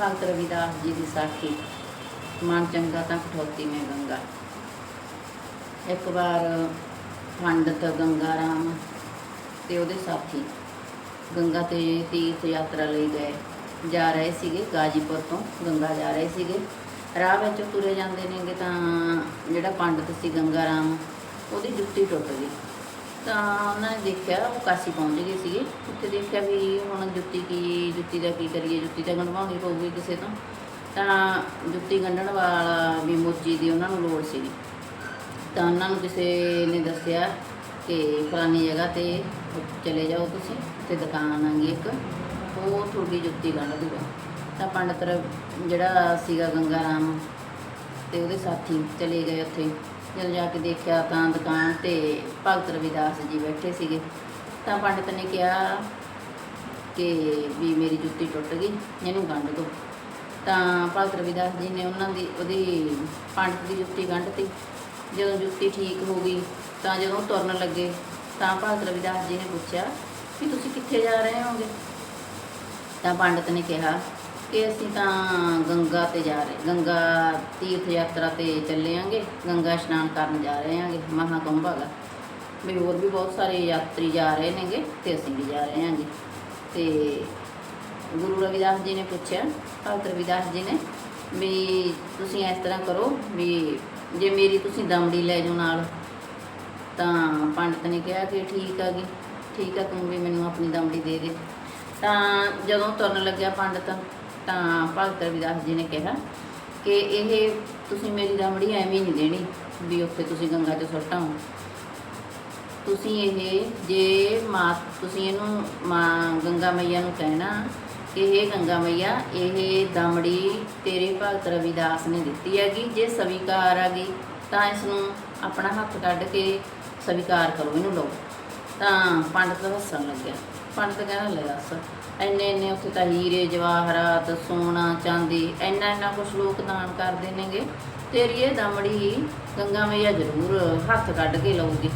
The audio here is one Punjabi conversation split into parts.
ਭਗਤ ਰਵਿਦਾਸ ਜੀ ਦੀ ਸਾਖੀ, ਮਨ ਚੰਗਾ ਤਾਂ ਕਠੌਤੀ ਨੇ ਗੰਗਾ। ਇੱਕ ਵਾਰ ਪੰਡਤ ਗੰਗਾ ਰਾਮ ਤੇ ਉਹਦੇ ਸਾਥੀ ਗੰਗਾ ਤੇ ਤੀਰਥ ਯਾਤਰਾ ਲਈ ਗਏ। ਜਾ ਰਹੇ ਸੀਗੇ ਗਾਜੀਪੁਰ ਤੋਂ, ਗੰਗਾ ਜਾ ਰਹੇ ਸੀਗੇ। ਰਾਹ ਵਿੱਚ ਤੁਰੇ ਜਾਂਦੇ ਨੇਗੇ ਤਾਂ ਜਿਹੜਾ ਪੰਡਤ ਸੀ ਗੰਗਾ ਰਾਮ, ਉਹਦੀ ਜੁੱਤੀ ਟੁੱਟ ਗਈ। ਤਾਂ ਉਹਨਾਂ ਨੇ ਦੇਖਿਆ, ਉਹ ਕਾਸੀ ਪਹੁੰਚ ਗਏ ਸੀਗੇ। ਉੱਥੇ ਦੇਖਿਆ ਵੀ ਹੁਣ ਜੁੱਤੀ ਕੀ, ਜੁੱਤੀ ਦਾ ਕੀ ਕਰੀਏ, ਜੁੱਤੀ ਤਾਂ ਗੰਢਵਾਉਣੀ ਪਊਗੀ ਕਿਸੇ ਤੋਂ। ਤਾਂ ਜੁੱਤੀ ਗੰਢਣ ਵਾਲਾ ਵੀ ਮੋਜੀ ਦੀ ਉਹਨਾਂ ਨੂੰ ਲੋੜ ਸੀਗੀ। ਤਾਂ ਉਹਨਾਂ ਨੂੰ ਕਿਸੇ ਨੇ ਦੱਸਿਆ ਕਿ ਫਲਾਨੀ ਜਗ੍ਹਾ ਤੇ ਚਲੇ ਜਾਓ ਤੁਸੀਂ ਤੇ ਦੁਕਾਨ ਆਂਗੀ ਇੱਕ, ਉਹ ਤੁਹਾਡੀ ਜੁੱਤੀ ਗੰਢ ਦੂਗਾ। ਤਾਂ ਪੰਡਤ ਜਿਹੜਾ ਸੀਗਾ ਗੰਗਾ ਰਾਮ ਤੇ ਉਹਦੇ ਸਾਥੀ ਚਲੇ ਗਏ ਉੱਥੇ। ਜਦੋਂ ਜਾ ਕੇ ਦੇਖਿਆ ਤਾਂ ਦੁਕਾਨ ਤੇ ਭਗਤ ਰਵਿਦਾਸ ਜੀ ਬੈਠੇ ਸੀਗੇ, ਤਾਂ ਪੰਡਤ ਨੇ ਕਿਹਾ ਕਿ ਵੀ ਮੇਰੀ ਜੁੱਤੀ ਟੁੱਟ ਗਈ, ਇਹਨੂੰ ਗੰਢ ਦਿਓ ਤਾਂ ਭਗਤ ਰਵਿਦਾਸ ਜੀ ਨੇ ਉਹਨਾਂ ਦੀ, ਉਹਦੀ ਪੰਡਤ ਦੀ ਜੁੱਤੀ ਗੰਢਤੀ ਜਦੋਂ ਜੁੱਤੀ ਠੀਕ ਹੋ ਗਈ, ਤਾਂ ਜਦੋਂ ਤੁਰਨ ਲੱਗੇ, ਤਾਂ ਭਗਤ ਰਵਿਦਾਸ ਜੀ ਨੇ ਪੁੱਛਿਆ ਕਿ ਤੁਸੀਂ ਕਿੱਥੇ ਜਾ ਰਹੇ ਹੋਗੇ? ਤਾਂ ਪੰਡਤ ਨੇ ਕਿਹਾ ਕਿ ਅਸੀਂ ਤਾਂ ਗੰਗਾ ਤੇ ਜਾ ਰਹੇ, ਗੰਗਾ ਤੀਰਥ ਯਾਤਰਾ ਤੇ ਚੱਲੇ ਆਂਗੇ ਗੰਗਾ ਇਸ਼ਨਾਨ ਕਰਨ ਜਾ ਰਹੇ ਆਂਗੇ ਮਹਾਕੁੰਭ ਹੈਗਾ। ਵੀ ਹੋਰ ਵੀ ਬਹੁਤ ਸਾਰੇ ਯਾਤਰੀ ਜਾ ਰਹੇ ਨੇਗੇ ਤੇ ਅਸੀਂ ਵੀ ਜਾ ਰਹੇ ਆਂਗੇ ਤੇ ਗੁਰੂ ਰਵਿਦਾਸ ਜੀ ਨੇ ਪੁੱਛਿਆ, ਭਗਤ ਰਵਿਦਾਸ ਜੀ ਨੇ ਵੀ ਤੁਸੀਂ ਇਸ ਤਰ੍ਹਾਂ ਕਰੋ ਵੀ ਜੇ ਮੇਰੀ ਤੁਸੀਂ ਦਮੜੀ ਲੈ ਜਾਓ ਨਾਲ, ਤਾਂ ਪੰਡਤ ਨੇ ਕਿਹਾ ਕਿ ਠੀਕ ਆ ਗੀ ਠੀਕ ਆ, ਤੂੰ ਵੀ ਮੈਨੂੰ ਆਪਣੀ ਦਮੜੀ ਦੇ ਦੇ। ਤਾਂ ਜਦੋਂ ਤੁਰਨ ਲੱਗਿਆ ਪੰਡਤ ਤਾਂ ਭਗਤ ਰਵਿਦਾਸ ਜੀ ਨੇ ਕਿਹਾ ਕਿ ਇਹ ਤੁਸੀਂ ਮੇਰੀ ਦਮੜੀ ਐਵੇਂ ਨਹੀਂ ਦੇਣੀ ਵੀ ਉੱਥੇ ਤੁਸੀਂ ਗੰਗਾ 'ਚ ਸੁੱਟਾਓ ਤੁਸੀਂ ਇਹ ਜੇ ਮਾਂ ਤੁਸੀਂ ਇਹਨੂੰ ਮਾਂ ਗੰਗਾ ਮਈਆ ਨੂੰ ਕਹਿਣਾ ਕਿ ਇਹ ਗੰਗਾ ਮਈਆ, ਇਹ ਦਮੜੀ ਤੇਰੇ ਭਗਤ ਰਵਿਦਾਸ ਨੇ ਦਿੱਤੀ ਹੈਗੀ, ਜੇ ਸਵੀਕਾਰ ਆ ਗਈ ਤਾਂ ਇਸ ਨੂੰ ਆਪਣਾ ਹੱਥ ਕੱਢ ਕੇ ਸਵੀਕਾਰ ਕਰੋ, ਇਹਨੂੰ ਲਓ। ਤਾਂ ਪੰਡਤ ਹੱਸਣ ਲੱਗਿਆ। ਪੰਡਤ ਕਹਿੰਦਾ, ਲੈ ਦੱਸ। ਇੰਨੇ ਇੰਨੇ ਉੱਥੇ ਤਾਂ ਹੀਰੇ ਜਵਾਹਰਾਤ ਸੋਨਾ, ਚਾਂਦੀ, ਇੰਨਾ ਇੰਨਾ ਕੁਛ ਲੋਕ ਦਾਨ ਕਰਦੇ ਨੇਗੇ। ਤੇਰੀ ਇਹ ਦਮੜੀ ਗੰਗਾ ਮਈਆ ਜ਼ਰੂਰ ਹੱਥ ਕੱਢ ਕੇ ਲਊਗੀ।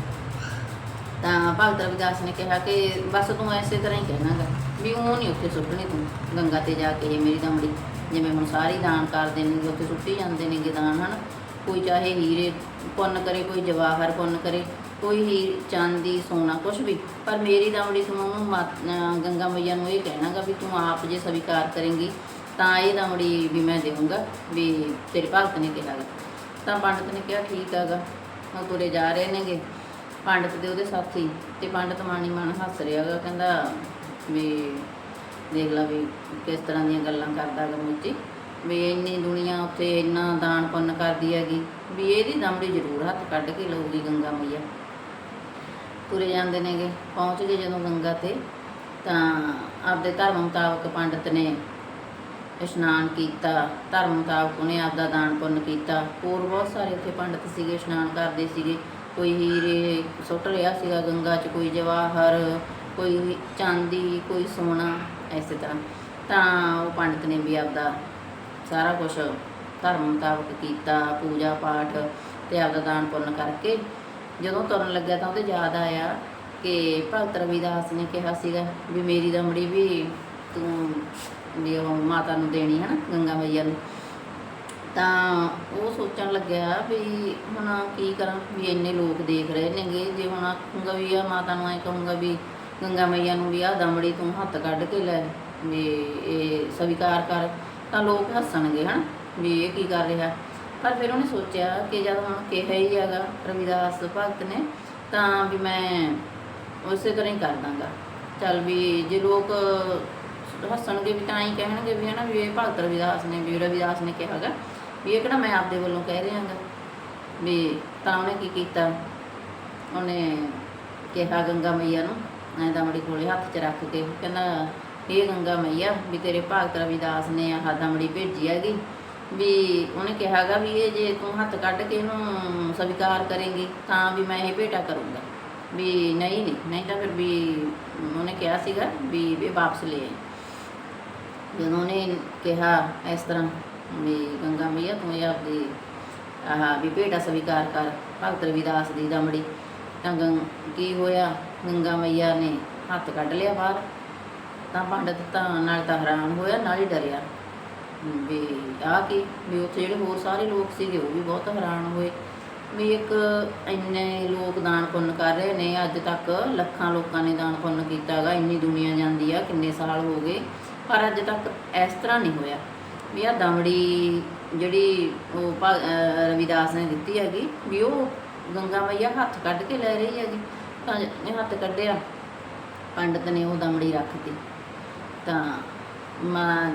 ਤਾਂ ਭਗਤ ਰਵਿਦਾਸ ਨੇ ਕਿਹਾ ਕਿ ਬਸ ਤੂੰ ਐਸੇ ਤਰ੍ਹਾਂ ਹੀ ਕਹਿਣਾਗਾ ਵੀ ਉਹ ਨਹੀਂ ਉੱਥੇ ਸੁੱਟਣੀ ਤੂੰ। ਗੰਗਾ ਤੇ ਜਾ ਕੇ ਮੇਰੀ ਦਮੜੀ, ਜਿਵੇਂ ਹੁਣ ਸਾਰੇ ਦਾਨ ਕਰਦੇ ਨੇ ਉੱਥੇ ਸੁੱਟੀ ਜਾਂਦੇ ਨੇਗੇ ਦਾਨ, ਹਨ? ਕੋਈ ਚਾਹੇ ਹੀਰੇ ਪੁੰਨ ਕਰੇ, ਕੋਈ ਜਵਾਹਰ ਪੁੰਨ ਕਰੇ ਕੋਈ ਹੀ ਚਾਂਦੀ, ਸੋਨਾ ਕੁਝ ਵੀ। ਪਰ ਮੇਰੀ ਦਮੜੀ ਤੂੰ ਉਹਨੂੰ ਗੰਗਾ ਮਈਆ ਨੂੰ ਇਹ ਕਹਿਣਾਗਾ ਵੀ ਤੂੰ ਆਪ ਜੇ ਸਵੀਕਾਰ ਕਰੇਂਗੀ, ਤਾਂ ਇਹ ਦਮੜੀ ਵੀ ਮੈਂ ਦੇਵਾਂਗਾ, ਵੀ ਤੇਰੇ ਭਗਤ ਨੇ ਕਿਹਾ ਤਾਂ ਪੰਡਤ ਨੇ ਕਿਹਾ, ਠੀਕ ਹੈਗਾ ਉਹ ਤੁਰੇ ਜਾ ਰਹੇ ਨੇਗੇ। ਪੰਡਤ ਦੇ ਉਹਦੇ ਸਾਥੀ ਤੇ ਪੰਡਤ ਮਾਨੀ ਮਨ ਹੱਸ ਰਿਹਾ ਗਾ ਕਹਿੰਦਾ ਵੀ ਦੇਖ ਲਾ ਵੀ ਕਿਸ ਤਰ੍ਹਾਂ ਦੀਆਂ ਗੱਲਾਂ ਕਰਦਾ ਗਾ ਮੁੱਚੀ, ਵੀ ਇੰਨੀ ਦੁਨੀਆ ਉੱਥੇ ਇੰਨਾ ਦਾਨ ਪੁੰਨ ਕਰਦੀ ਹੈਗੀ, ਵੀ ਇਹਦੀ ਦਮੜੀ ਜ਼ਰੂਰ ਹੱਥ ਕੱਢ ਕੇ ਲਊਗੀ ਗੰਗਾ ਮਈਆ। ਤੁਰੇ ਜਾਂਦੇ ਨੇਗੇ, ਪਹੁੰਚ ਗਏ ਜਦੋਂ ਗੰਗਾ ਤੇ। ਤਾਂ ਆਪਦੇ ਧਰਮ ਮੁਤਾਬਕ ਪੰਡਤ ਨੇ ਇਸ਼ਨਾਨ ਕੀਤਾ, ਧਰਮ ਮੁਤਾਬਕ ਉਹਨੇ ਆਪਦਾ ਦਾਨ ਪੁੰਨ ਕੀਤਾ। ਹੋਰ ਬਹੁਤ ਸਾਰੇ ਉੱਥੇ ਪੰਡਤ ਸੀਗੇ, ਇਸ਼ਨਾਨ ਕਰਦੇ ਸੀਗੇ। ਕੋਈ ਹੀਰੇ ਸੁੱਟ ਰਿਹਾ ਸੀਗਾ ਗੰਗਾ 'ਚ, ਕੋਈ ਜਵਾਹਰ, ਕੋਈ ਚਾਂਦੀ, ਕੋਈ ਸੋਨਾ ਐਸੇ ਤਰ੍ਹਾਂ। ਤਾਂ ਉਹ ਪੰਡਤ ਨੇ ਵੀ ਆਪਦਾ ਸਾਰਾ ਕੁਝ ਧਰਮ ਮੁਤਾਬਕ ਕੀਤਾ ਪੂਜਾ ਪਾਠ ਤੇ ਆਪਦਾ ਦਾਨ ਪੁੰਨ ਕਰਕੇ ਜਦੋਂ ਤੁਰਨ ਲੱਗਿਆ ਤਾਂ ਉਹਦੇ ਯਾਦ ਆਇਆ ਕਿ ਭਗਤ ਰਵਿਦਾਸ ਨੇ ਕਿਹਾ ਸੀਗਾ ਵੀ ਮੇਰੀ ਦਮੜੀ ਵੀ ਤੂੰ ਵੀ ਉਹ ਮਾਤਾ ਨੂੰ ਦੇਣੀ ਹੈ ਨਾ, ਗੰਗਾ ਮਈਆ ਨੂੰ। ਤਾਂ ਉਹ ਸੋਚਣ ਲੱਗਿਆ ਵੀ ਹੁਣ ਕੀ ਕਰਾਂ, ਵੀ ਇੰਨੇ ਲੋਕ ਦੇਖ ਰਹੇ ਨੇਗੇ, ਜੇ ਹੁਣ ਆਖੂੰਗਾ ਵੀ ਆ ਮਾਤਾ ਨੂੰ ਐ ਕਹੂੰਗਾ ਵੀ ਗੰਗਾ ਮਈਆ ਨੂੰ ਵੀ ਆ ਦਮੜੀ ਤੂੰ ਹੱਥ ਕੱਢ ਕੇ ਲੈ, ਵੀ ਇਹ ਸਵੀਕਾਰ ਕਰ, ਤਾਂ ਲੋਕ ਹੱਸਣਗੇ, ਹਨ? ਵੀ ਇਹ ਕੀ ਕਰ ਰਿਹਾ? ਪਰ ਫਿਰ ਉਹਨੇ ਸੋਚਿਆ ਕਿ ਜਦ ਹੁਣ ਕਿਹਾ ਹੀ ਹੈਗਾ ਰਵਿਦਾਸ ਭਗਤ ਨੇ, ਤਾਂ ਵੀ ਮੈਂ ਉਸੇ ਤਰ੍ਹਾਂ ਹੀ ਕਰ ਦਾਂਗਾ। ਚੱਲ ਵੀ ਜੇ ਲੋਕ ਹੱਸਣਗੇ ਵੀ ਤਾਂ ਹੀ ਕਹਿਣਗੇ ਵੀ ਹਨਾ ਵੀ ਇਹ ਭਗਤ ਰਵਿਦਾਸ ਨੇ, ਵੀ ਰਵਿਦਾਸ ਨੇ ਕਿਹਾ ਵੀ ਇਹ ਕਿਹੜਾ ਮੈਂ ਆਪਦੇ ਵੱਲੋਂ ਕਹਿ ਰਿਹਾ ਗਾ ਵੀ ਤਾਂ ਉਹਨੇ ਕੀ ਕੀਤਾ? ਉਹਨੇ ਕਿਹਾ ਗੰਗਾ ਮਈਆ ਨੂੰ, ਐਂ ਦਮੜੀ ਕੋਲੇ ਹੱਥ 'ਚ ਰੱਖ ਕੇ, ਕਹਿੰਦਾ ਇਹ ਗੰਗਾ ਮਈਆ, ਵੀ ਤੇਰੇ ਭਗਤ ਰਵਿਦਾਸ ਨੇ ਆਹ ਦਮੜੀ ਭੇਜੀ ਹੈਗੀ ਵੀ ਉਹਨੇ ਕਿਹਾਗਾ ਵੀ ਇਹ ਜੇ ਤੂੰ ਹੱਥ ਕੱਢ ਕੇ ਇਹਨੂੰ ਸਵੀਕਾਰ ਕਰੇਂਗੀ, ਤਾਂ ਵੀ ਮੈਂ ਇਹ ਭੇਟਾ ਕਰੂੰਗਾ। ਵੀ ਨਹੀਂ ਨਹੀਂ ਨਹੀਂ ਤਾਂ ਫਿਰ ਵੀ ਉਹਨੇ ਕਿਹਾ ਸੀਗਾ ਵੀ ਇਹ ਵਾਪਸ ਲੈ ਆਈ। ਜਦੋਂ ਉਹਨੇ ਕਿਹਾ ਇਸ ਤਰ੍ਹਾਂ ਵੀ ਗੰਗਾ ਮਈਆ ਤੂੰ ਇਹ ਆਪਦੀ ਆਹ ਵੀ ਭੇਟਾ ਸਵੀਕਾਰ ਕਰ, ਭਗਤ ਰਵਿਦਾਸ ਦੀ ਦਮੜੀ, ਤਾਂ ਗੰ ਕੀ ਹੋਇਆ? ਗੰਗਾ ਮਈਆ ਨੇ ਹੱਥ ਕੱਢ ਲਿਆ ਬਾਹਰ, ਤਾਂ ਪੰਡਤ ਤਾਂ ਨਾਲ ਤਾਂ ਹੈਰਾਨ ਹੋਇਆ, ਨਾਲ ਹੀ ਡਰਿਆ। ਵੀ ਆ ਕੀ, ਵੀ ਉੱਥੇ ਜਿਹੜੇ ਹੋਰ ਸਾਰੇ ਲੋਕ ਸੀਗੇ ਉਹ ਵੀ ਬਹੁਤ ਹੈਰਾਨ ਹੋਏ। ਵੀ ਇੱਕ ਇੰਨੇ ਲੋਕ ਦਾਨ ਪੁੰਨ ਕਰ ਰਹੇ ਨੇ, ਅੱਜ ਤੱਕ ਲੱਖਾਂ ਲੋਕਾਂ ਨੇ ਦਾਨ ਪੁੰਨ ਕੀਤਾਗਾ ਇੰਨੀ ਦੁਨੀਆ ਜਾਂਦੀ ਆ, ਕਿੰਨੇ ਸਾਲ ਹੋ ਗਏ, ਪਰ ਅੱਜ ਤੱਕ ਇਸ ਤਰ੍ਹਾਂ ਨਹੀਂ ਹੋਇਆ। ਵੀ ਆ ਦਮੜੀ ਜਿਹੜੀ ਉਹ ਭਾ- ਰਵਿਦਾਸ ਨੇ ਦਿੱਤੀ ਹੈਗੀ, ਵੀ ਉਹ ਗੰਗਾ ਮਈਆ ਹੱਥ ਕੱਢ ਕੇ ਲੈ ਰਹੀ ਹੈਗੀ। ਤਾਂ ਹੱਥ ਕੱਢਿਆ, ਪੰਡਤ ਨੇ ਉਹ ਦਮੜੀ ਰੱਖਤੀ। ਤਾਂ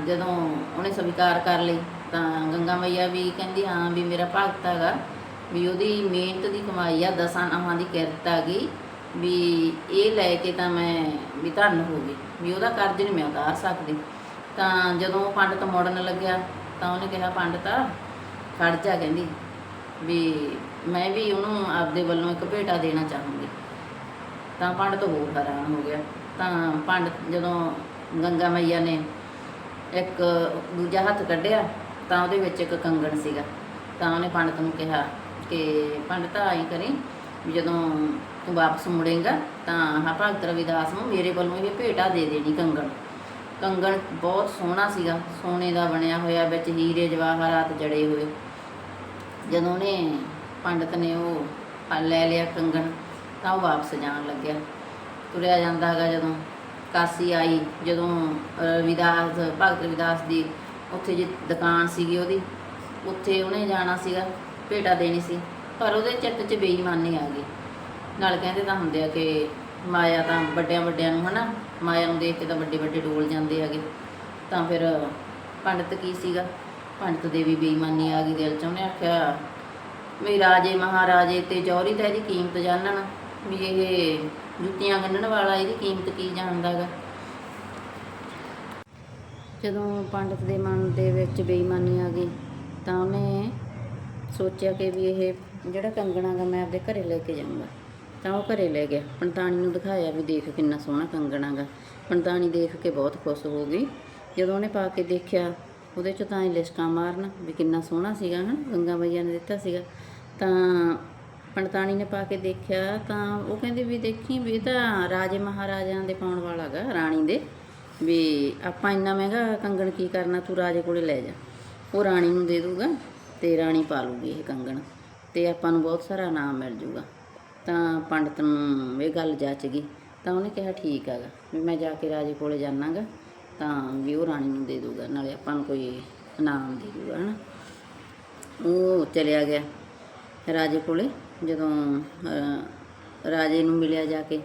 ਜਦੋਂ ਉਹਨੇ ਸਵੀਕਾਰ ਕਰ ਲਈ ਤਾਂ ਗੰਗਾ ਮਈਆ ਵੀ ਕਹਿੰਦੀ, ਹਾਂ ਵੀ ਮੇਰਾ ਭਗਤ ਹੈਗਾ, ਵੀ ਉਹਦੀ ਮਿਹਨਤ ਦੀ ਕਮਾਈ ਆ, ਦਸਾਂ ਨਹਾਂ ਦੀ ਕਿਰਤ ਆ ਗਈ, ਵੀ ਇਹ ਲੈ ਕੇ ਤਾਂ ਮੈਂ, ਵੀ ਧੰਨ ਹੋ ਗਈ, ਵੀ ਉਹਦਾ ਕਰਜ਼ ਨਹੀਂ ਮੈਂ ਉਤਾਰ ਸਕਦੀ। ਤਾਂ ਜਦੋਂ ਪੰਡਤ ਮੁੜਨ ਲੱਗਿਆ, ਤਾਂ ਉਹਨੇ ਕਿਹਾ, ਪੰਡਤਾ, ਖੜ ਜਾ, ਕਹਿੰਦੀ, ਵੀ ਮੈਂ ਵੀ ਉਹਨੂੰ ਆਪਦੇ ਵੱਲੋਂ ਇੱਕ ਭੇਟਾ ਦੇਣਾ ਚਾਹੂੰਗੀ। ਤਾਂ ਪੰਡਤ ਹੋਰ ਹੈਰਾਨ ਹੋ ਗਿਆ। ਤਾਂ ਪੰਡਤ ਜਦੋਂ ਗੰਗਾ ਮਈਆ ਨੇ ਇੱਕ ਦੂਜਾ ਹੱਥ ਕੱਢਿਆ, ਤਾਂ ਉਹਦੇ ਵਿੱਚ ਇੱਕ ਕੰਗਣ ਸੀਗਾ। ਤਾਂ ਉਹਨੇ ਪੰਡਤ ਨੂੰ ਕਿਹਾ ਕਿ ਪੰਡਤਾ ਆਈ ਕਰੀ, ਵੀ ਜਦੋਂ ਤੂੰ ਵਾਪਸ ਮੁੜੇਗਾ, ਤਾਂ ਹਾਂ ਭਗਤ ਰਵਿਦਾਸ ਨੂੰ ਮੇਰੇ ਵੱਲੋਂ ਇਹ ਭੇਟਾ ਦੇ ਦੇਣੀ ਕੰਗਣ। ਕੰਗਣ ਬਹੁਤ ਸੋਹਣਾ ਸੀਗਾ, ਸੋਨੇ ਦਾ ਬਣਿਆ ਹੋਇਆ, ਵਿੱਚ ਹੀਰੇ ਜਵਾਹਰਾਤ ਜੜੇ ਹੋਏ। ਜਦੋਂ ਉਹਨੇ ਪੰਡਤ ਨੇ ਉਹ ਲੈ ਲਿਆ ਕੰਗਣ, ਤਾਂ ਉਹ ਵਾਪਸ ਜਾਣ ਲੱਗਿਆ। ਤੁਰਿਆ ਜਾਂਦਾ ਹੈਗਾ ਜਦੋਂ ਕਾਸੀ ਆਈ ਜਦੋਂ ਰਵਿਦਾਸ ਭਗਤ ਰਵਿਦਾਸ ਦੀ ਉੱਥੇ ਜੀ ਦੁਕਾਨ ਸੀਗੀ ਉਹਦੀ, ਉੱਥੇ ਉਹਨੇ ਜਾਣਾ ਸੀਗਾ, ਭੇਟਾ ਦੇਣੀ ਸੀ, ਪਰ ਉਹਦੇ ਚਿੱਤ 'ਚ ਬੇਈਮਾਨੀ ਆ ਗਈ। ਨਾਲ ਕਹਿੰਦੇ ਤਾਂ ਹੁੰਦੇ ਆ ਕਿ ਮਾਇਆ ਤਾਂ ਵੱਡਿਆਂ ਵੱਡਿਆਂ ਨੂੰ ਹਨਾ, ਮਾਇਆ ਨੂੰ ਦੇਖ ਕੇ ਤਾਂ ਵੱਡੇ ਵੱਡੇ ਡੋਲ ਜਾਂਦੇ ਹੈਗੇ। ਤਾਂ ਫਿਰ ਪੰਡਤ ਕੀ ਸੀਗਾ? ਪੰਡਤ ਦੇ ਵੀ ਬੇਈਮਾਨੀ ਆ ਗਈ ਦਿਲ 'ਚ, ਉਹਨੇ ਆਖਿਆ ਵੀ ਰਾਜੇ ਮਹਾਰਾਜੇ ਤੇ ਜੌਹਰੀ ਤਾਂ ਇਹਦੀ ਕੀਮਤ ਜਾਣਨ, ਵੀ ਇਹ ਜੁੱਤੀਆਂ ਗੰਢਣ ਵਾਲਾ, ਇਹਦੀ ਕੀਮਤ ਕੀ ਜਾਣਦਾਗਾ ਜਦੋਂ ਪੰਡਤ ਦੇ ਮਨ ਦੇ ਵਿੱਚ ਬੇਈਮਾਨੀ ਆ ਗਈ, ਤਾਂ ਉਹਨੇ ਸੋਚਿਆ ਕਿ ਵੀ ਇਹ ਜਿਹੜਾ ਕੰਗਣਾ ਗਾ, ਮੈਂ ਆਪਦੇ ਘਰੇ ਲੈ ਕੇ ਜਾਊਂਗਾ। ਤਾਂ ਉਹ ਘਰੇ ਲੈ ਗਿਆ। ਪੰਡਤਾਣੀ ਨੂੰ ਦਿਖਾਇਆ ਵੀ ਦੇਖ ਕਿੰਨਾ ਸੋਹਣਾ ਕੰਗਣਾ ਗਾ। ਪੰਡਤਾਣੀ ਦੇਖ ਕੇ ਬਹੁਤ ਖੁਸ਼ ਹੋ ਗਈ। ਜਦੋਂ ਉਹਨੇ ਪਾ ਕੇ ਦੇਖਿਆ, ਉਹਦੇ ਚ ਤਾਂ ਇਹ ਲਿਸ਼ਕਾਂ ਮਾਰਨ ਵੀ ਕਿੰਨਾ ਸੋਹਣਾ ਸੀਗਾ, ਹਨ? ਗੰਗਾ ਮਈਆ ਨੇ ਦਿੱਤਾ ਸੀਗਾ। ਤਾਂ ਪੰਡਤਾਣੀ ਨੇ ਪਾ ਕੇ ਦੇਖਿਆ ਤਾਂ ਉਹ ਕਹਿੰਦੇ ਵੀ ਦੇਖੀ ਵੀ ਇਹ ਤਾਂ ਰਾਜੇ ਮਹਾਰਾਜਿਆਂ ਦੇ ਪਾਉਣ ਵਾਲਾ ਗਾ, ਰਾਣੀ ਦੇ, ਵੀ ਆਪਾਂ ਇੰਨਾ ਮਹਿੰਗਾ ਕੰਗਣ ਕੀ ਕਰਨਾ, ਤੂੰ ਰਾਜੇ ਕੋਲੇ ਲੈ ਜਾ। ਉਹ ਰਾਣੀ ਨੂੰ ਦੇ ਦੂਗਾ ਤੇ ਰਾਣੀ ਪਾ ਲੂਗੀ ਇਹ ਕੰਗਣ ਤੇ ਆਪਾਂ ਨੂੰ ਬਹੁਤ ਸਾਰਾ ਇਨਾਮ ਮਿਲ ਜੂਗਾ। ਤਾਂ ਪੰਡਤ ਨੂੰ ਇਹ ਗੱਲ ਜੱਚ ਗਈ, ਤਾਂ ਉਹਨੇ ਕਿਹਾ ਠੀਕ ਹੈਗਾ ਵੀ ਮੈਂ ਜਾ ਕੇ ਰਾਜੇ ਕੋਲੇ ਜਾਣਾਗਾ ਤਾਂ ਵੀ ਉਹ ਰਾਣੀ ਨੂੰ ਦੇ ਦੂਗਾ ਨਾਲੇ ਆਪਾਂ ਨੂੰ ਕੋਈ ਇਨਾਮ ਦੇ ਦੂਗਾ ਹਨਾ। ਉਹ ਚਲਿਆ ਗਿਆ ਰਾਜੇ ਕੋਲੇ ਜਦੋਂ ਰਾਜੇ ਨੂੰ ਮਿਲਿਆ ਜਾ ਕੇ,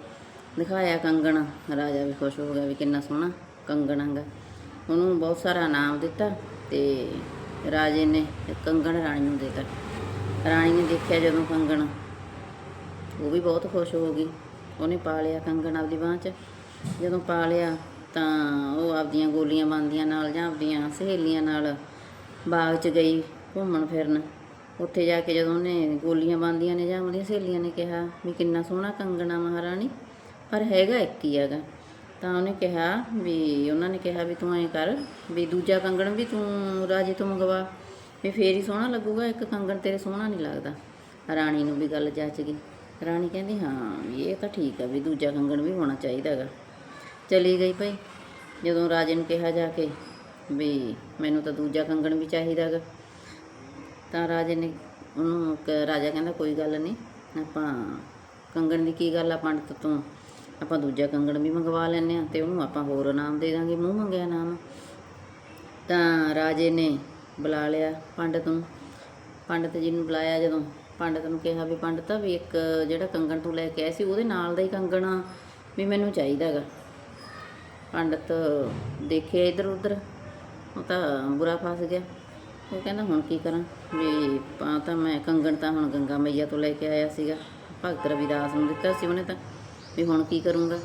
ਦਿਖਾਇਆ ਕੰਗਣ। ਰਾਜਾ ਵੀ ਖੁਸ਼ ਹੋ ਗਿਆ ਵੀ ਕਿੰਨਾ ਸੋਹਣਾ ਕੰਗਣ ਹੈਗਾ। ਉਹਨੂੰ ਬਹੁਤ ਸਾਰਾ ਇਨਾਮ ਦਿੱਤਾ ਤੇ ਰਾਜੇ ਨੇ ਕੰਗਣ ਰਾਣੀ ਨੂੰ ਦੇ ਦਿੱਤਾ। ਰਾਣੀ ਨੇ ਦੇਖਿਆ ਜਦੋਂ ਕੰਗਣ, ਉਹ ਵੀ ਬਹੁਤ ਖੁਸ਼ ਹੋ ਗਈ। ਉਹਨੇ ਪਾ ਲਿਆ ਕੰਗਣ ਆਪਦੀ ਬਾਂਹ 'ਚ। ਜਦੋਂ ਪਾ ਲਿਆ ਤਾਂ ਉਹ ਆਪਦੀਆਂ ਗੋਲੀਆਂ ਬੰਦੀਆਂ ਨਾਲ ਜਾਂ ਆਪਦੀਆਂ ਸਹੇਲੀਆਂ ਨਾਲ ਬਾਗ 'ਚ ਗਈ ਘੁੰਮਣ ਫਿਰਨ। ਉੱਥੇ ਜਾ ਕੇ ਜਦੋਂ ਉਹਨੇ ਗੋਲੀਆਂ ਬੰਦੀਆਂ ਨੇ ਜਾਂ ਉਹਦੀਆਂ ਸਹੇਲੀਆਂ ਨੇ ਕਿਹਾ ਵੀ ਕਿੰਨਾ ਸੋਹਣਾ ਕੰਗਣਾ ਮਹਾਰਾਣੀ, ਪਰ ਹੈਗਾ ਇੱਕ ਹੀ ਹੈਗਾ। ਤਾਂ ਉਹਨੇ ਕਿਹਾ ਵੀ, ਉਹਨਾਂ ਨੇ ਕਿਹਾ ਵੀ ਤੂੰ ਐਂ ਕਰ, ਵੀ ਦੂਜਾ ਕੰਗਣ ਵੀ ਤੂੰ ਰਾਜੇ ਤੋਂ ਮੰਗਵਾ, ਵੀ ਫੇਰ ਹੀ ਸੋਹਣਾ ਲੱਗੂਗਾ, ਇੱਕ ਕੰਗਣ ਤੇਰੇ ਸੋਹਣਾ ਨਹੀਂ ਲੱਗਦਾ। ਰਾਣੀ ਨੂੰ ਵੀ ਗੱਲ ਜੱਚ ਗਈ। ਰਾਣੀ ਕਹਿੰਦੀ, ਹਾਂ, ਵੀ ਇਹ ਤਾਂ ਠੀਕ ਆ ਵੀ ਦੂਜਾ ਕੰਗਣ ਵੀ ਹੋਣਾ ਚਾਹੀਦਾ ਹੈਗਾ। ਚਲੀ ਗਈ ਭਾਈ। ਜਦੋਂ ਰਾਜੇ ਨੂੰ ਕਿਹਾ ਜਾ ਕੇ ਵੀ ਮੈਨੂੰ ਤਾਂ ਦੂਜਾ ਕੰਗਣ ਵੀ ਚਾਹੀਦਾ ਹੈਗਾ ਤਾਂ ਰਾਜੇ ਨੇ ਉਹਨੂੰ ਕ- ਰਾਜਾ ਕਹਿੰਦਾ ਕੋਈ ਗੱਲ ਨਹੀਂ, ਆਪਾਂ ਕੰਗਣ ਦੀ ਕੀ ਗੱਲ ਆ ਪੰਡਤ ਤੋਂ? ਆਪਾਂ ਦੂਜਾ ਕੰਗਣ ਵੀ ਮੰਗਵਾ ਲੈਂਦੇ ਆ ਤੇ ਉਹਨੂੰ ਆਪਾਂ ਹੋਰ ਇਨਾਮ ਦੇ ਦਾਂਗੇ, ਮੂੰਹ ਮੰਗਿਆ ਇਨਾਮ। ਤਾਂ ਰਾਜੇ ਨੇ ਬੁਲਾ ਲਿਆ ਪੰਡਤ ਨੂੰ। ਪੰਡਤ ਜੀ ਨੂੰ ਬੁਲਾਇਆ ਜਦੋਂ, ਪੰਡਤ ਨੂੰ ਕਿਹਾ ਵੀ ਪੰਡਤ ਵੀ ਇੱਕ ਜਿਹੜਾ ਕੰਗਣ ਤੂੰ ਲੈ ਕੇ ਆਇਆ ਸੀ ਉਹਦੇ ਨਾਲ ਦਾ ਹੀ ਕੰਗਣ ਵੀ ਮੈਨੂੰ ਚਾਹੀਦਾ ਹੈਗਾ ਪੰਡਤ ਦੇਖਿਆ ਇਧਰ ਉਧਰ ਉਹ ਤਾਂ ਬੁਰਾ ਫਸ ਗਿਆ। ਉਹ ਕਹਿੰਦਾ, ਹੁਣ ਕੀ ਕਰਾਂ? ਵੀ ਪਾ ਤਾਂ ਮੈਂ ਕੰਗਣ ਤਾਂ ਹੁਣ ਗੰਗਾ ਮਈਆ ਤੋਂ ਲੈ ਕੇ ਆਇਆ ਸੀਗਾ। ਭਗਤ ਰਵਿਦਾਸ ਨੂੰ ਦਿੱਤਾ ਸੀ ਉਹਨੇ ਤਾਂ, ਵੀ ਹੁਣ ਕੀ ਕਰੂੰਗਾ?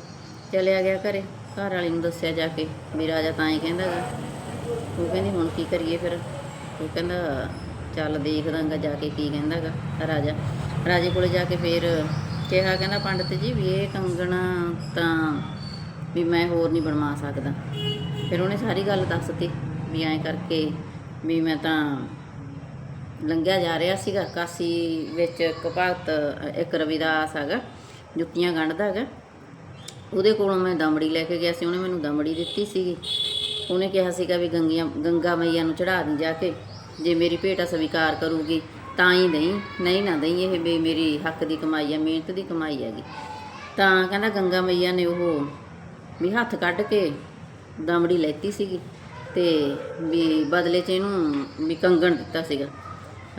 ਚਲਿਆ ਗਿਆ ਘਰੇ। ਘਰ ਵਾਲੀ ਨੂੰ ਦੱਸਿਆ ਜਾ ਕੇ ਵੀ ਰਾਜਾ ਤਾਂ ਹੀ ਕਹਿੰਦਾ ਗਾ ਉਹ ਕਹਿੰਦੀ, ਹੁਣ ਕੀ ਕਰੀਏ ਫਿਰ? ਉਹ ਕਹਿੰਦਾ, ਚੱਲ ਦੇਖ ਦਾਂਗਾ ਜਾ ਕੇ ਕੀ ਕਹਿੰਦਾ ਗਾ ਰਾਜਾ। ਰਾਜੇ ਕੋਲੇ ਜਾ ਕੇ ਫਿਰ ਕਿਹਾ, ਕਹਿੰਦਾ, ਪੰਡਤ ਜੀ, ਵੀ ਇਹ ਕੰਗਣਾ ਤਾਂ ਵੀ ਮੈਂ ਹੋਰ ਨਹੀਂ ਬਣਵਾ ਸਕਦਾ। ਫਿਰ ਉਹਨੇ ਸਾਰੀ ਗੱਲ ਦੱਸਤੀ ਵੀ ਐਂ ਕਰਕੇ ਵੀ ਮੈਂ ਤਾਂ ਲੰਘਿਆ ਜਾ ਰਿਹਾ ਸੀਗਾ, ਕਾਸੀ ਵਿੱਚ ਇੱਕ ਭਗਤ, ਇੱਕ ਰਵਿਦਾਸ ਹੈਗਾ, ਜੁੱਤੀਆਂ ਗੰਢਦਾ ਹੈਗਾ। ਉਹਦੇ ਕੋਲੋਂ ਮੈਂ ਦਮੜੀ ਲੈ ਕੇ ਗਿਆ ਸੀ, ਉਹਨੇ ਮੈਨੂੰ ਦਮੜੀ ਦਿੱਤੀ ਸੀਗੀ। ਉਹਨੇ ਕਿਹਾ ਸੀਗਾ ਵੀ ਗੰਗੀਆਂ, ਗੰਗਾ ਮਈਆ ਨੂੰ ਚੜਾ ਦੀ ਜਾ ਕੇ, ਜੇ ਮੇਰੀ ਭੇਟਾ ਸਵੀਕਾਰ ਕਰੂਗੀ ਤਾਂ ਹੀ ਦੇਈ, ਨਹੀਂ ਨਾ ਦੇਈ, ਇਹ ਵੀ ਮੇਰੀ ਹੱਕ ਦੀ ਕਮਾਈ ਹੈ ਮਿਹਨਤ ਦੀ ਕਮਾਈ ਹੈਗੀ। ਤਾਂ ਕਹਿੰਦਾ ਗੰਗਾ ਮਈਆ ਨੇ ਉਹ ਵੀ ਹੱਥ ਕੱਢ ਕੇ ਦਮੜੀ ਲੈਤੀ ਸੀਗੀ। ਤੇ ਵੀ ਬਦਲੇ 'ਚ ਇਹਨੂੰ ਵੀ ਕੰਗਣ ਦਿੱਤਾ ਸੀਗਾ।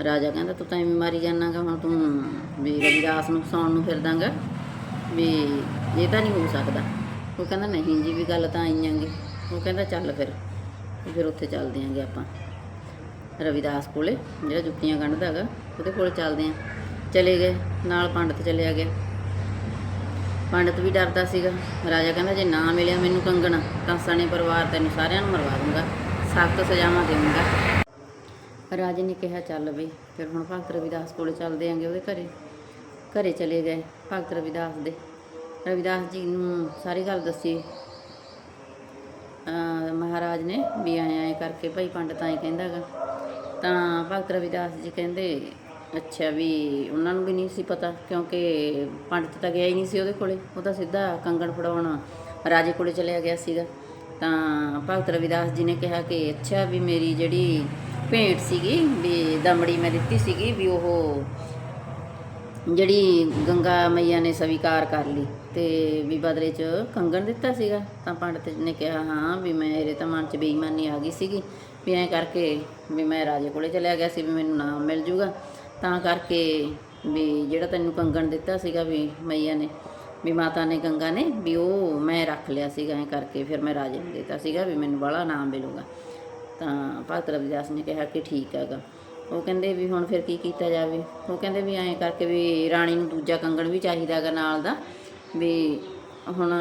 ਰਾਜਾ ਕਹਿੰਦਾ, ਤੂੰ ਤਾਂ ਐਵੇਂ ਮਾਰੀ ਜਾਣਾਗਾ ਹੁਣ ਤੂੰ ਵੀ ਰਵਿਦਾਸ ਨੂੰ ਫਸਾਉਣ ਨੂੰ ਫਿਰਦਾਂਗਾ ਵੀ ਇਹ ਤਾਂ ਨਹੀਂ ਹੋ ਸਕਦਾ। ਉਹ ਕਹਿੰਦਾ, ਨਹੀਂ ਜੀ, ਵੀ ਗੱਲ ਤਾਂ ਆਈਆਂਗੇ ਉਹ ਕਹਿੰਦਾ, ਚੱਲ ਫਿਰ ਫਿਰ ਉੱਥੇ ਚੱਲਦੇ ਆਂਗੇ ਆਪਾਂ। ਰਵਿਦਾਸ ਕੋਲੇ, ਜਿਹੜਾ ਜੁੱਤੀਆਂ ਗੰਢਦਾ ਹੈਗਾ ਉਹਦੇ ਕੋਲ ਚੱਲਦੇ ਆਂ। ਚਲੇ ਗਏ, ਨਾਲ ਪੰਡਤ ਚਲਿਆ ਗਿਆ। ਪੰਡਤ ਵੀ ਡਰਦਾ ਸੀਗਾ। ਰਾਜਾ ਕਹਿੰਦਾ, ਜੇ ਨਾ ਮਿਲਿਆ ਮੈਨੂੰ ਕੰਗਣ, ਤਾਂ ਸਣੇ ਪਰਿਵਾਰ ਤੈਨੂੰ ਸਾਰਿਆਂ ਨੂੰ ਮਰਵਾ ਦੂੰਗਾ। ਸਖਤ ਸਜ਼ਾਵਾਂ ਦੇਵਾਂਗਾ ਰਾਜੇ ਨੇ ਕਿਹਾ, ਚੱਲ ਬਈ, ਫਿਰ ਹੁਣ ਭਗਤ ਰਵਿਦਾਸ ਕੋਲ ਚੱਲਦੇ ਆਂਗੇ ਉਹਦੇ ਘਰੇ। ਘਰੇ ਚਲੇ ਗਏ ਭਗਤ ਰਵਿਦਾਸ ਦੇ। ਰਵਿਦਾਸ ਜੀ ਨੂੰ ਸਾਰੀ ਗੱਲ ਦੱਸੀ। ਮਹਾਰਾਜ ਨੇ ਵੀ ਐਂ ਐਂ ਕਰਕੇ ਭਾਈ ਪੰਡਤ ਐਂ ਕਹਿੰਦਾਗਾ ਤਾਂ ਭਗਤ ਰਵਿਦਾਸ ਜੀ ਕਹਿੰਦੇ ਅੱਛਾ ਵੀ ਉਹਨਾਂ ਨੂੰ ਵੀ ਨਹੀਂ ਸੀ ਪਤਾ, ਕਿਉਂਕਿ ਪੰਡਤ ਤਾਂ ਗਿਆ ਹੀ ਨਹੀਂ ਸੀ ਉਹਦੇ ਕੋਲੇ। ਉਹ ਤਾਂ ਸਿੱਧਾ ਕੰਗਣ ਫੜਾਉਣ ਰਾਜੇ ਕੋਲੇ ਚਲਿਆ ਗਿਆ ਸੀਗਾ। ਤਾਂ ਭਗਤ ਰਵਿਦਾਸ ਜੀ ਨੇ ਕਿਹਾ ਕਿ ਅੱਛਾ ਵੀ ਮੇਰੀ ਜਿਹੜੀ ਭੇਂਟ ਸੀਗੀ, ਵੀ ਦਮੜੀ ਮੈਂ ਦਿੱਤੀ ਸੀਗੀ, ਵੀ ਉਹ ਜਿਹੜੀ ਗੰਗਾ ਮਈਆ ਨੇ ਸਵੀਕਾਰ ਕਰ ਲਈ। ਤੇ ਵੀ ਬਦਲੇ ਚ ਕੰਗਣ ਦਿੱਤਾ ਸੀਗਾ। ਤਾਂ ਪੰਡਤ ਨੇ ਕਿਹਾ, ਹਾਂ ਵੀ ਮੇਰੇ ਤਾਂ ਮਨ ਚ ਬੇਈਮਾਨੀ ਆ ਗਈ ਸੀਗੀ। ਵੀ ਐਂ ਕਰਕੇ ਵੀ ਮੈਂ ਰਾਜੇ ਕੋਲੇ ਚਲਿਆ ਗਿਆ ਸੀ, ਵੀ ਮੈਨੂੰ ਨਾਮ ਮਿਲ ਜੂਗਾ। ਤਾਂ ਕਰਕੇ ਵੀ ਜਿਹੜਾ ਤੈਨੂੰ ਕੰਗਣ ਦਿੱਤਾ ਸੀਗਾ ਵੀ ਮਈਆ ਨੇ, ਵੀ ਮਾਤਾ ਨੇ ਗੰਗਾ ਨੇ, ਵੀ ਉਹ ਮੈਂ ਰੱਖ ਲਿਆ ਸੀਗਾ ਐਂ ਕਰਕੇ ਫਿਰ ਮੈਂ ਰਾਜੇ ਨੂੰ ਦਿੱਤਾ ਸੀਗਾ ਵੀ ਮੈਨੂੰ ਬੜਾ ਨਾਮ ਮਿਲੂਗਾ। ਤਾਂ ਭਗਤ ਰਵਿਦਾਸ ਨੇ ਕਿਹਾ ਕਿ ਠੀਕ ਹੈਗਾ। ਉਹ ਕਹਿੰਦੇ ਵੀ ਹੁਣ ਫਿਰ ਕੀ ਕੀਤਾ ਜਾਵੇ? ਉਹ ਕਹਿੰਦੇ ਵੀ ਐਂ ਕਰਕੇ ਵੀ ਰਾਣੀ ਨੂੰ ਦੂਜਾ ਕੰਗਣ ਵੀ ਚਾਹੀਦਾ ਹੈਗਾ ਨਾਲ ਦਾ, ਵੀ ਹੁਣ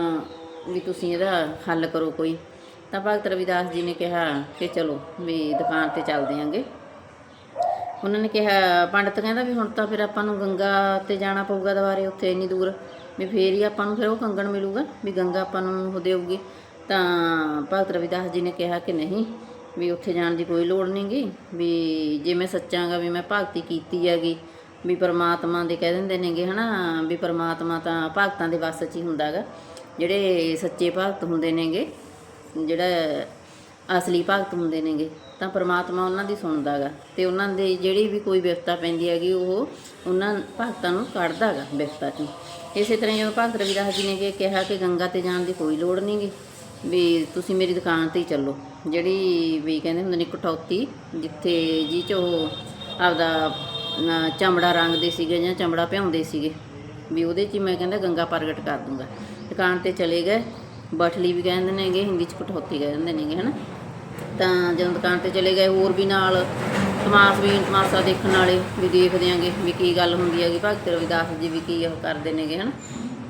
ਵੀ ਤੁਸੀਂ ਇਹਦਾ ਹੱਲ ਕਰੋ ਕੋਈ। ਤਾਂ ਭਗਤ ਰਵਿਦਾਸ ਜੀ ਨੇ ਕਿਹਾ ਕਿ ਚਲੋ ਵੀ ਦੁਕਾਨ ਤੇ ਚੱਲਦੇ ਆਂਗੇ। ਉਹਨਾਂ ਨੇ ਕਿਹਾ, ਪੰਡਤ ਕਹਿੰਦਾ ਵੀ ਹੁਣ ਤਾਂ ਫਿਰ ਆਪਾਂ ਨੂੰ ਗੰਗਾ ਤੇ ਜਾਣਾ ਪਊਗਾ ਦੁਬਾਰੇ ਉੱਥੇ ਇੰਨੀ ਦੂਰ। ਵੀ ਫੇਰ ਹੀ ਆਪਾਂ ਨੂੰ ਫਿਰ ਉਹ ਕੰਗਣ ਮਿਲੂਗਾ ਵੀ ਗੰਗਾ ਆਪਾਂ ਨੂੰ ਉਹ ਦੇਊਗੀ। ਤਾਂ ਭਗਤ ਰਵਿਦਾਸ ਜੀ ਨੇ ਕਿਹਾ ਕਿ ਨਹੀਂ, ਵੀ ਉੱਥੇ ਜਾਣ ਦੀ ਕੋਈ ਲੋੜ ਨਹੀਂਗੀ ਵੀ ਜੇ ਮੈਂ ਸੱਚਾਂਗਾ ਵੀ ਮੈਂ ਭਗਤੀ ਕੀਤੀ ਹੈਗੀ, ਵੀ ਪਰਮਾਤਮਾ ਦੇ ਕਹਿ ਦਿੰਦੇ ਨੇਗੇ ਹਨਾ, ਵੀ ਪਰਮਾਤਮਾ ਤਾਂ ਭਗਤਾਂ ਦੇ ਵੱਸ 'ਚ ਹੀ ਹੁੰਦਾਗਾ। ਜਿਹੜੇ ਸੱਚੇ ਭਗਤ ਹੁੰਦੇ ਨੇਗੇ, ਜਿਹੜਾ ਅਸਲੀ ਭਗਤ ਹੁੰਦੇ ਨੇਗੇ, ਤਾਂ ਪ੍ਰਮਾਤਮਾ ਉਹਨਾਂ ਦੀ ਸੁਣਦਾਗਾ ਤੇ ਉਹਨਾਂ ਦੇ ਜਿਹੜੀ ਵੀ ਕੋਈ ਵਿਪਤਾ ਪੈਂਦੀ ਹੈਗੀ, ਉਹ ਉਹਨਾਂ ਭਗਤਾਂ ਨੂੰ ਕੱਢਦਾਗਾ ਵਿਪਤਾ ਚੋਂ। ਇਸੇ ਤਰ੍ਹਾਂ ਜਦੋਂ ਭਗਤ ਰਵਿਦਾਸ ਜੀ ਨੇ ਕਿ ਕਿਹਾ ਕਿ ਗੰਗਾ ਤੇ ਜਾਣ ਦੀ ਕੋਈ ਲੋੜ ਨਹੀਂਗੀ ਵੀ ਤੁਸੀਂ ਮੇਰੀ ਦੁਕਾਨ ਤੇ ਹੀ ਚੱਲੋ। ਜਿਹੜੀ ਵੀ ਕਹਿੰਦੇ ਹੁੰਦੇ ਨੇ ਕਟੌਤੀ ਜਿੱਥੇ ਜੀ ਚ ਉਹ ਆਪਦਾ ਚਮੜਾ ਰੰਗਦੇ ਸੀਗੇ ਜਾਂ ਚਮੜਾ ਭਿਉਂਦੇ ਸੀਗੇ, ਵੀ ਉਹਦੇ 'ਚ ਮੈਂ ਕਹਿੰਦਾ ਗੰਗਾ ਪ੍ਰਗਟ ਕਰ ਦੂੰਗਾ। ਦੁਕਾਨ ਤੇ ਚਲੇ ਗਏ, ਬਠਲੀ ਵੀ ਕਹਿੰਦੇ ਨੇਗੇ, ਹਿੰਦੀ 'ਚ ਕਟੌਤੀ ਕਹਿੰਦੇ ਨੇਗੇ, ਹਨਾ? ਤਾਂ ਜਦੋਂ ਦੁਕਾਨ ਤੇ ਚਲੇ ਗਏ, ਹੋਰ ਵੀ ਨਾਲ ਤਮਾਸ ਵੀ ਤਮਾਸ਼ਾ ਦੇਖਣ ਵਾਲੇ ਵੀ ਦੇਖਦੇ ਆਂਗੇ ਵੀ ਕੀ ਗੱਲ ਹੁੰਦੀ ਹੈਗੀ। ਭਗਤ ਰਵਿਦਾਸ ਜੀ ਵੀ ਕੀ ਉਹ ਕਰਦੇ ਨੇਗੇ, ਹਨਾ?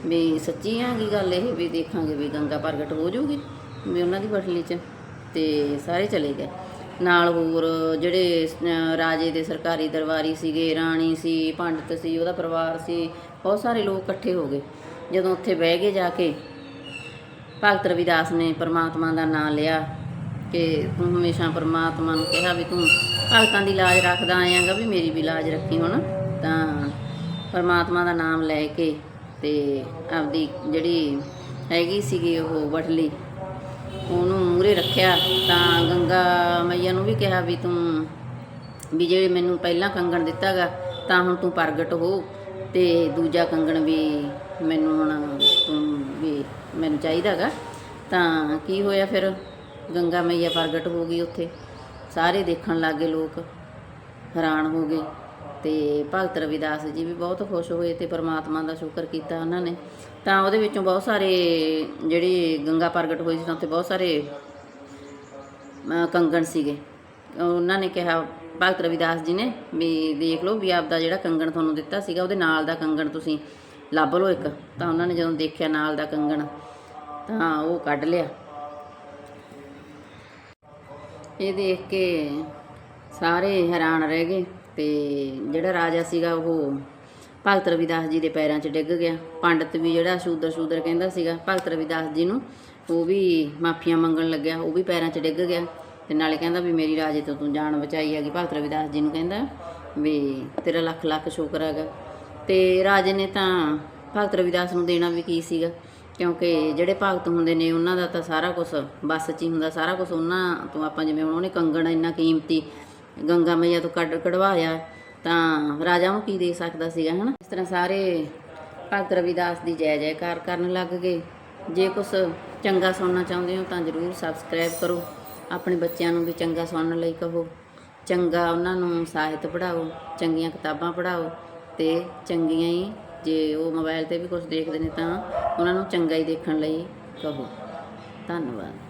ਵੀ ਸੱਚੀ ਆ ਕੀ ਗੱਲ ਇਹ ਵੀ ਦੇਖਾਂਗੇ ਵੀ ਗੰਗਾ ਪ੍ਰਗਟ ਹੋ ਜਾਊਗੀ। ਵੀ ਉਹਨਾਂ ਦੀ ਬਠਲੀ 'ਚ ਤੇ ਸਾਰੇ ਚਲੇ ਗਏ। ਨਾਲ ਹੋਰ ਜਿਹੜੇ ਰਾਜੇ ਦੇ ਸਰਕਾਰੀ ਦਰਬਾਰੀ ਸੀਗੇ, ਰਾਣੀ ਸੀ, ਪੰਡਤ ਸੀ, ਉਹਦਾ ਪਰਿਵਾਰ ਸੀ, ਬਹੁਤ ਸਾਰੇ ਲੋਕ ਇਕੱਠੇ ਹੋ ਗਏ। ਜਦੋਂ ਉੱਥੇ ਬਹਿ ਗਏ ਜਾ ਕੇ, ਭਗਤ ਰਵਿਦਾਸ ਨੇ ਪਰਮਾਤਮਾ ਦਾ ਨਾਮ ਲਿਆ। ਕਿ ਤੂੰ ਹਮੇਸ਼ਾ ਪਰਮਾਤਮਾ ਨੂੰ ਕਿਹਾ ਵੀ ਤੂੰ ਭਗਤਾਂ ਦੀ ਲਾਜ ਰੱਖਦਾ ਆਇਆਗਾ ਵੀ ਮੇਰੀ ਵੀ ਲਾਜ ਰੱਖੀ ਹੁਣ। ਤਾਂ ਪਰਮਾਤਮਾ ਦਾ ਨਾਮ ਲੈ ਕੇ ਤੇ ਆਪਦੀ ਜਿਹੜੀ ਹੈਗੀ ਸੀਗੀ ਉਹ ਵਟਲੀ, ਉਹਨੂੰ ਮੂਰੇ ਰੱਖਿਆ। ਤਾਂ ਗੰਗਾ ਮਈਆ ਨੂੰ ਵੀ ਕਿਹਾ ਵੀ ਤੂੰ ਵੀ ਜਿਹੜੇ ਮੈਨੂੰ ਪਹਿਲਾਂ ਕੰਗਣ ਦਿੱਤਾਗਾ, ਤਾਂ ਹੁਣ ਤੂੰ ਪ੍ਰਗਟ ਹੋ। ਤੇ ਦੂਜਾ ਕੰਗਣ ਵੀ ਮੈਨੂੰ ਹੁਣ ਤੂੰ ਵੀ ਮੈਨੂੰ ਚਾਹੀਦਾਗਾ। ਤਾਂ ਕੀ ਹੋਇਆ ਫਿਰ? ਗੰਗਾ ਮਈਆ ਪ੍ਰਗਟ ਹੋ ਗਈ ਉੱਥੇ। ਸਾਰੇ ਦੇਖਣ ਲੱਗੇ ਲੋਕ। ਹੈਰਾਨ ਹੋ ਗਏ ਤੇ ਭਗਤ ਰਵਿਦਾਸ ਜੀ ਵੀ ਬਹੁਤ ਖੁਸ਼ ਹੋਏ ਤੇ ਪ੍ਰਮਾਤਮਾ ਦਾ ਸ਼ੁਕਰ ਕੀਤਾ ਉਹਨਾਂ ਨੇ। ਤਾਂ ਉਹਦੇ ਵਿੱਚੋਂ ਬਹੁਤ ਸਾਰੇ ਜਿਹੜੀ ਗੰਗਾ ਪ੍ਰਗਟ ਹੋਈ ਸੀ ਤਾਂ ਉੱਥੇ ਬਹੁਤ ਸਾਰੇ ਕੰਗਣ ਸੀਗੇ। ਉਹਨਾਂ ਨੇ ਕਿਹਾ, ਭਗਤ ਰਵਿਦਾਸ ਜੀ ਨੇ ਵੀ ਦੇਖ ਲਓ ਵੀ ਆਪਦਾ ਜਿਹੜਾ ਕੰਗਣ ਤੁਹਾਨੂੰ ਦਿੱਤਾ ਸੀਗਾ, ਉਹਦੇ ਨਾਲ ਦਾ ਕੰਗਣ ਤੁਸੀਂ ਲੱਭ ਲਓ ਇੱਕ। ਤਾਂ ਉਹਨਾਂ ਨੇ ਜਦੋਂ ਦੇਖਿਆ ਨਾਲ ਦਾ ਕੰਗਣ, ਤਾਂ ਉਹ ਕੱਢ ਲਿਆ। ਇਹ ਦੇਖ ਕੇ ਸਾਰੇ ਹੈਰਾਨ ਰਹਿ ਗਏ ਤੇ ਜਿਹੜਾ ਰਾਜਾ ਸੀਗਾ ਉਹ ਭਗਤ ਰਵਿਦਾਸ ਜੀ ਦੇ ਪੈਰਾਂ 'ਚ ਡਿੱਗ ਗਿਆ। ਪੰਡਤ ਵੀ ਜਿਹੜਾ ਸ਼ੂਦਰ ਸ਼ੂਦਰ ਕਹਿੰਦਾ ਸੀਗਾ, ਭਗਤ ਰਵਿਦਾਸ ਜੀ ਨੂੰ, ਉਹ ਵੀ ਮਾਫੀਆਂ ਮੰਗਣ ਲੱਗਿਆ, ਉਹ ਵੀ ਪੈਰਾਂ 'ਚ ਡਿੱਗ ਗਿਆ ਤੇ ਨਾਲੇ ਕਹਿੰਦਾ ਵੀ ਮੇਰੀ ਰਾਜੇ ਤੋਂ ਤੂੰ ਜਾਨ ਬਚਾਈ ਹੈਗੀ। ਭਗਤ ਰਵਿਦਾਸ ਜੀ ਨੂੰ ਕਹਿੰਦਾ ਵੀ ਤੇਰਾ ਲੱਖ ਲੱਖ ਸ਼ੁਕਰ ਹੈਗਾ। ਤੇ ਰਾਜੇ ਨੇ ਤਾਂ ਭਗਤ ਰਵਿਦਾਸ ਨੂੰ ਦੇਣਾ ਵੀ ਕੀ ਸੀਗਾ? ਕਿਉਂਕਿ ਜਿਹੜੇ ਭਗਤ ਹੁੰਦੇ ਨੇ, ਉਹਨਾਂ ਦਾ ਤਾਂ ਸਾਰਾ ਕੁਝ ਬਸ 'ਚ ਹੀ ਹੁੰਦਾ, ਸਾਰਾ ਕੁਝ ਉਹਨਾਂ ਤੋਂ ਆਪਾਂ ਜਿਵੇਂ ਹੁਣ ਉਹਨੇ ਕੰਗਣ ਇੰਨਾ ਕੀਮਤੀ ਗੰਗਾ ਮਈਆ ਤੋਂ ਕੱਢ ਕਢਵਾਇਆ, ਤਾਂ ਰਾਜਾ ਨੂੰ ਕੀ ਦੇ ਸਕਦਾ ਸੀਗਾ, ਹਨਾ? ਇਸ ਤਰ੍ਹਾਂ ਸਾਰੇ ਭਗਤ ਰਵਿਦਾਸ ਦੀ ਜੈ ਜੈਕਾਰ ਕਰਨ ਲੱਗ ਗਏ। ਜੇ ਕੁਝ ਚੰਗਾ ਸੁਣਨਾ ਚਾਹੁੰਦੇ ਹੋ ਤਾਂ ਜਰੂਰ ਸਬਸਕ੍ਰਾਈਬ ਕਰੋ। ਆਪਣੇ ਬੱਚਿਆਂ ਨੂੰ ਵੀ ਚੰਗਾ ਸੁਣਨ ਲਈ ਕਹੋ। ਚੰਗਾ ਉਹਨਾਂ ਨੂੰ ਸਾਹਿਤ ਪੜ੍ਹਾਓ, ਚੰਗੀਆਂ ਕਿਤਾਬਾਂ ਪੜ੍ਹਾਓ ਤੇ ਚੰਗੀਆਂ ਹੀ ਜੇ ਉਹ ਮੋਬਾਈਲ ਤੇ ਵੀ ਕੁਝ ਦੇਖਦੇ ਨੇ ਤਾਂ ਉਹਨਾਂ ਨੂੰ ਚੰਗਾ ਹੀ ਦੇਖਣ ਲਈ ਕਹੋ। ਧੰਨਵਾਦ।